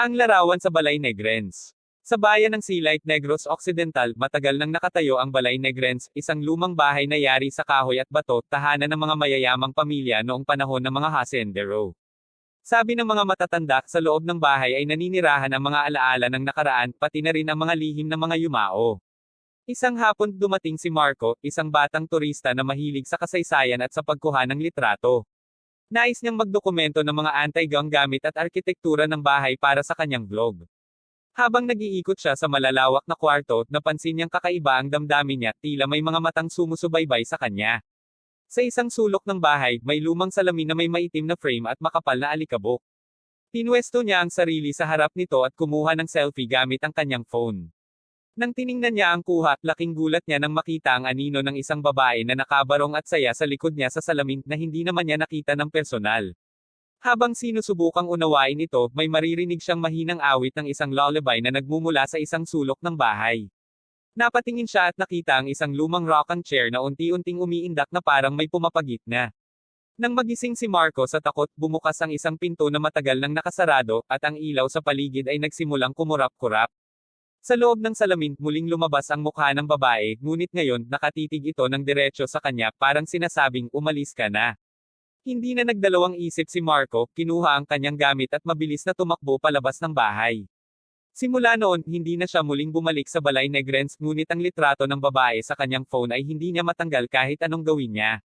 Ang larawan sa Balay Negrens. Sa bayan ng Silait Negros Occidental, matagal nang nakatayo ang Balay Negrens, isang lumang bahay na yari sa kahoy at bato, tahanan ng mga mayayamang pamilya noong panahon ng mga hasendero. Sabi ng mga matatanda, sa loob ng bahay ay naninirahan ang mga alaala ng nakaraan, pati na rin ang mga lihim ng mga yumao. Isang hapon dumating si Marco, isang batang turista na mahilig sa kasaysayan at sa pagkuha ng litrato. Nais niyang magdokumento ng mga anti-gang gamit at arkitektura ng bahay para sa kanyang vlog. Habang nag-iikot siya sa malalawak na kwarto, napansin niyang kakaiba ang damdamin niya, tila may mga matang sumusubaybay sa kanya. Sa isang sulok ng bahay, may lumang salamin na may maitim na frame at makapal na alikabok. Pinwesto niya ang sarili sa harap nito at kumuha ng selfie gamit ang kanyang phone. Nang tiningnan niya ang kuha, laking gulat niya nang makita ang anino ng isang babae na nakabarong at saya sa likod niya sa salamin na hindi naman niya nakita ng personal. Habang sinusubukang unawain ito, may maririnig siyang mahinang awit ng isang lullaby na nagmumula sa isang sulok ng bahay. Napatingin siya at nakita ang isang lumang rocking chair na unti-unting umiindak na parang may pumapagit na. Nang magising si Marco sa takot, bumukas ang isang pinto na matagal nang nakasarado, at ang ilaw sa paligid ay nagsimulang kumurap-kurap. Sa loob ng salamin, muling lumabas ang mukha ng babae, ngunit ngayon, nakatitig ito ng diretsyo sa kanya, parang sinasabing, umalis ka na. Hindi na nagdalawang isip si Marco, kinuha ang kanyang gamit at mabilis na tumakbo palabas ng bahay. Simula noon, hindi na siya muling bumalik sa Balay Negrens, ngunit ang litrato ng babae sa kanyang phone ay hindi niya matanggal kahit anong gawin niya.